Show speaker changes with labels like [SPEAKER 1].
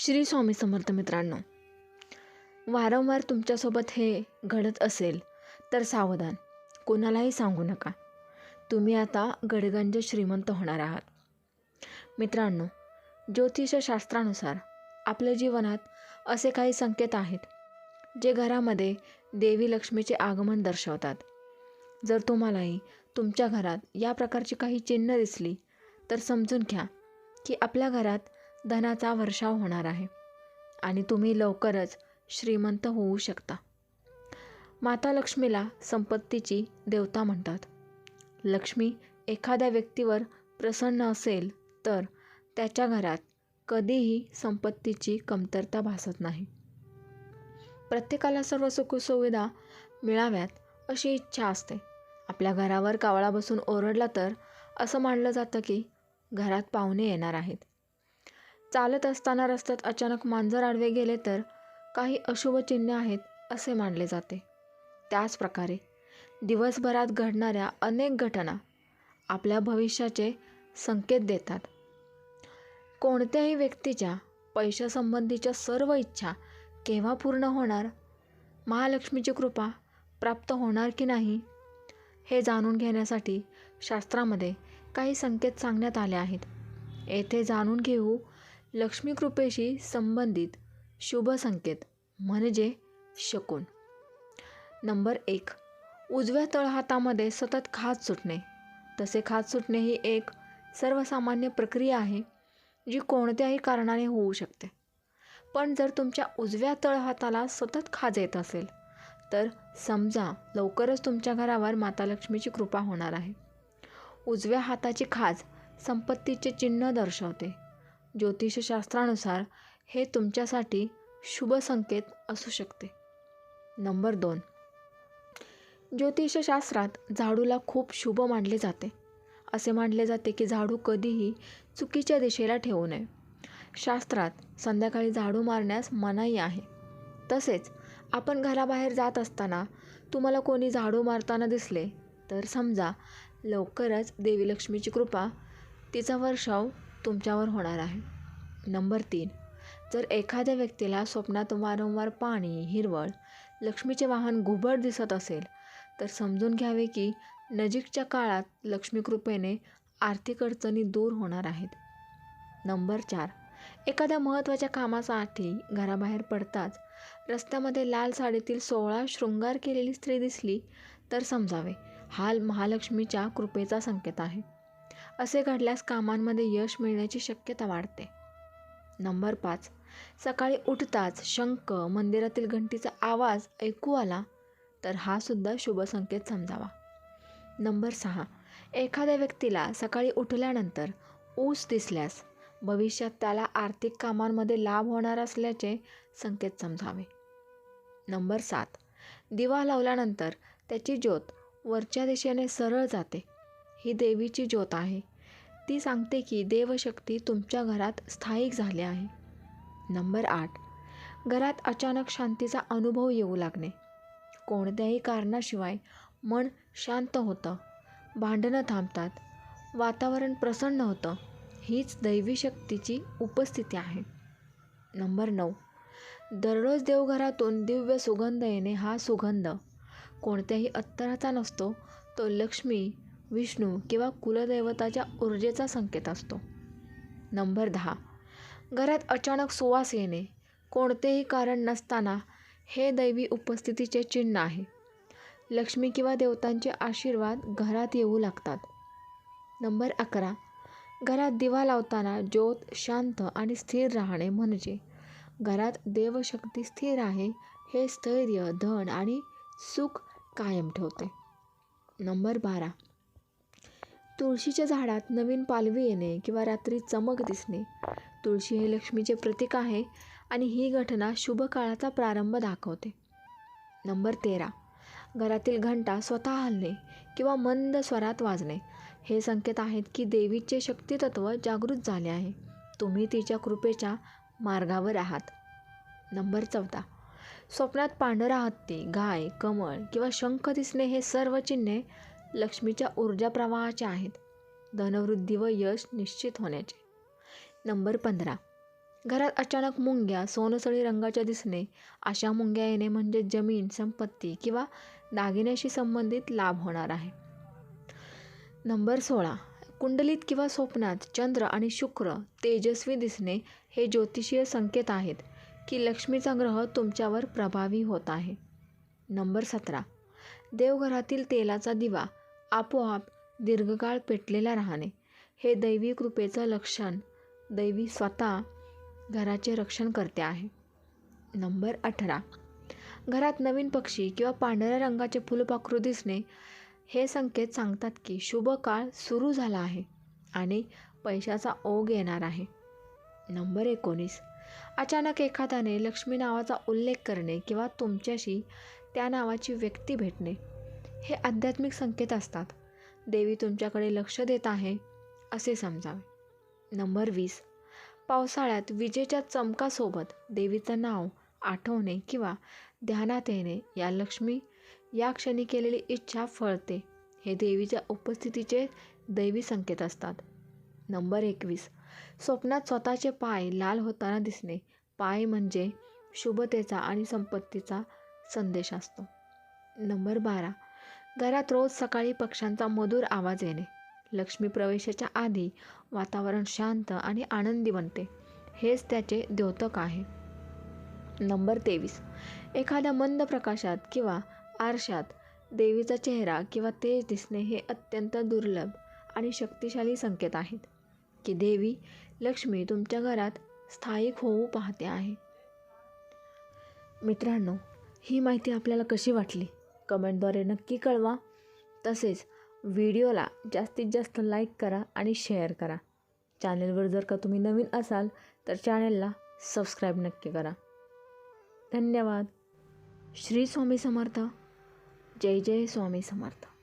[SPEAKER 1] श्री स्वामी समर्थ मित्रांनो वारंवार तुमच्यासोबत हे घडत असेल तर सावधान कोणालाही सांगू नका. तुम्ही आता गडगंज श्रीमंत होणार आहात. मित्रांनो ज्योतिषशास्त्रानुसार आपल्या जीवनात असे काही संकेत आहेत जे घरामध्ये देवी लक्ष्मीचे आगमन दर्शवतात. जर तुम्हालाही तुमच्या घरात या प्रकारची काही चिन्ह दिसली तर समजून घ्या की आपल्या घरात धनाचा वर्षाव होणार आहे. आणि तुम्ही लवकरच श्रीमंत होऊ शकता. माता लक्ष्मीला संपत्तीची देवता म्हणतात. लक्ष्मी एखाद्या व्यक्तीवर प्रसन्न असेल तर त्याच्या घरात कधीही संपत्तीची कमतरता भासत नाही. प्रत्येकाला सर्व सुखसुविधा मिळाव्यात अशी इच्छा असते. आपल्या घरावर कावळा बसून ओरडला तर असं मानलं जातं की घरात पाहुणे येणार आहेत. चालत असताना रस्त्यात अचानक मांजर आडवे गेले तर काही अशुभ चिन्हे आहेत असे मानले जाते. त्याचप्रकारे दिवसभरात घडणाऱ्या अनेक घटना आपल्या भविष्याचे संकेत देतात. कोणत्याही व्यक्तीच्या पैशासंबंधीच्या सर्व इच्छा केव्हा पूर्ण होणार महालक्ष्मीची कृपा प्राप्त होणार की नाही हे जाणून घेण्यासाठी शास्त्रामध्ये काही संकेत सांगण्यात आले आहेत. येथे जाणून घेऊ लक्ष्मी कृपेशी संबंधित शुभ संकेत म्हणजे शकून. नंबर एक. उजव्या तळहातामध्ये सतत खाज सुटणे. तसे खाज सुटणे ही एक सर्वसामान्य प्रक्रिया आहे जी कोणत्याही कारणाने होऊ शकते. पण जर तुमच्या उजव्या तळहाताला सतत खाज येत असेल तर समजा लवकरच तुमच्या घरावर माता लक्ष्मीची कृपा होणार आहे. उजव्या हाताची खाज संपत्तीचे चिन्ह दर्शवते. ज्योतिषशास्त्रानुसार हे तुमच्यासाठी शुभ संकेत असू शकते. नंबर दोन. ज्योतिषशास्त्रात झाडूला खूप शुभ मानले जाते. असे मानले जाते की झाडू कधीही चुकीच्या दिशेला ठेवू नये. शास्त्रात संध्याकाळी झाडू मारण्यास मनाई आहे. तसेच आपण घराबाहेर जात असताना तुम्हाला कोणी झाडू मारताना दिसले तर समजा लवकरच देवी लक्ष्मीची कृपा तिचा वर्षाव तुमच्यावर होणार आहे. नंबर तीन. जर एखाद्या व्यक्तीला स्वप्नात वारंवार पाणी हिरवळ लक्ष्मीचे वाहन घुबड दिसत असेल तर समजून घ्यावे की नजीकच्या काळात लक्ष्मीकृपेने आर्थिक अडचणी दूर होणार आहेत. नंबर चार. एखाद्या महत्त्वाच्या कामासाठी घराबाहेर पडताच रस्त्यामध्ये लाल साडीतील सोळा शृंगार केलेली स्त्री दिसली तर समजावे. हा महालक्ष्मीच्या कृपेचा संकेत आहे. असे घडल्यास कामांमध्ये यश मिळण्याची शक्यता वाढते. नंबर पाच. सकाळी उठताच शंख मंदिरातील घंटीचा आवाज ऐकू आला तर हा सुद्धा शुभ संकेत समजावा. नंबर सहा. एखाद्या व्यक्तीला सकाळी उठल्यानंतर ऊस दिसल्यास भविष्यात त्याला आर्थिक कामांमध्ये लाभ होणार असल्याचे संकेत समजावे. नंबर सात. दिवा लावल्यानंतर त्याची ज्योत वरच्या दिशेने सरळ जाते. ही देवीची ज्योत आहे. ती सांगते की देवशक्ती तुमच्या घरात स्थायिक झाली आहे. नंबर आठ. घरात अचानक शांतीचा अनुभव येऊ लागणे. कोणत्याही कारणाशिवाय मन शांत होतं. भांडणं थांबतात. वातावरण प्रसन्न होतं. हीच दैवी शक्तीची उपस्थिती आहे. नंबर नऊ. दररोज देवघरातून दिव्य सुगंध येणे हा सुगंध. कोणत्याही अत्तराचा नसतो. तो लक्ष्मी विष्णू किंवा कुलदैवताच्या ऊर्जेचा संकेत असतो. नंबर दहा. घरात अचानक सुवास येणे कोणतेही कारण नसताना हे दैवी उपस्थितीचे चिन्ह आहे. लक्ष्मी किंवा देवतांचे आशीर्वाद घरात येऊ लागतात. नंबर अकरा. घरात दिवा लावताना ज्योत शांत आणि स्थिर राहणे म्हणजे घरात देवशक्ती स्थिर आहे हे स्थैर्य धन आणि सुख कायम ठेवते. नंबर बारा. तुळशीच्या झाडात नवीन पालवी येणे किंवा रात्री चमक दिसणे. तुळशी हे लक्ष्मीचे प्रतीक आहे आणि ही घटना शुभ काळाचा प्रारंभ दाखवते. नंबर तेरा. घरातील घंटा स्वतः हलणे किंवा मंद स्वरात वाजणे. हे संकेत आहेत की देवीचे शक्तितत्व जागृत झाले आहे. तुम्ही तिच्या कृपेच्या मार्गावर आहात. नंबर चौदा. स्वप्नात पांढरा हत्ती गाय कमळ किंवा शंख दिसणे हे सर्व चिन्हे लक्ष्मीच्या ऊर्जा प्रवाहाचे आहेत. धनवृद्धी व यश निश्चित होण्याचे. नंबर पंधरा. घरात अचानक मुंग्या सोनसळी रंगाच्या दिसणे अशा मुंग्या येणे म्हणजे जमीन संपत्ती किंवा दागिन्याशी संबंधित लाभ होणार आहे. नंबर सोळा. कुंडलीत किंवा स्वप्नात चंद्र आणि शुक्र तेजस्वी दिसणे हे ज्योतिषीय संकेत आहेत की लक्ष्मीचा ग्रह तुमच्यावर प्रभावी होत आहे. नंबर सतरा. देवघरातील तेलाचा दिवा आपोआप दीर्घकाळ पेटलेला राहणे. हे दैवी कृपेचं लक्षण दैवी स्वतः घराचे रक्षण करते आहे. नंबर अठरा. घरात नवीन पक्षी किंवा पांढऱ्या रंगाचे फुलपाखरू दिसणे हे संकेत सांगतात की शुभ काळ सुरू झाला आहे आणि पैशाचा ओघ येणार आहे. नंबर एकोणीस. अचानक एखाद्याने लक्ष्मी नावाचा उल्लेख करणे किंवा तुमच्याशी त्या नावाची व्यक्ती भेटणे. हे आध्यात्मिक संकेत असतात. देवी तुमच्याकडे लक्ष देत आहे असे समजावे. नंबर वीस. पावसाळ्यात विजेच्या चमकासोबत देवीचं नाव आठवणे किंवा ध्यानात येणे या लक्ष्मी या क्षणी केलेली इच्छा फळते. हे देवीच्या उपस्थितीचे दैवी संकेत असतात. नंबर एकवीस. स्वप्नात स्वतःचे पाय लाल होताना दिसणे. पाय म्हणजे शुभतेचा आणि संपत्तीचा संदेश असतो. नंबर बारा. घरात रोज सकाळी पक्ष्यांचा मधुर आवाज येणे. लक्ष्मी प्रवेशाच्या आधी वातावरण शांत आणि आनंदी बनते. हेच त्याचे द्योतक आहे. नंबर तेवीस. एखाद्या मंद प्रकाशात किंवा आरशात देवीचा चेहरा किंवा तेज दिसणे हे अत्यंत दुर्लभ आणि शक्तिशाली संकेत आहेत. की देवी लक्ष्मी तुमच्या घरात स्थायिक होऊ पाहते आहे. मित्रांनो ही माहिती आपल्याला कशी वाटली? कमेंटद्वारे नक्की कळवा. तसेच व्हिडिओला जास्तीत जास्त लाईक करा आणि शेअर करा. चॅनलवर जर का तुम्ही नवीन असाल तर चॅनलला सबस्क्राईब नक्की करा. धन्यवाद. श्री स्वामी समर्थ. जय जय स्वामी समर्थ.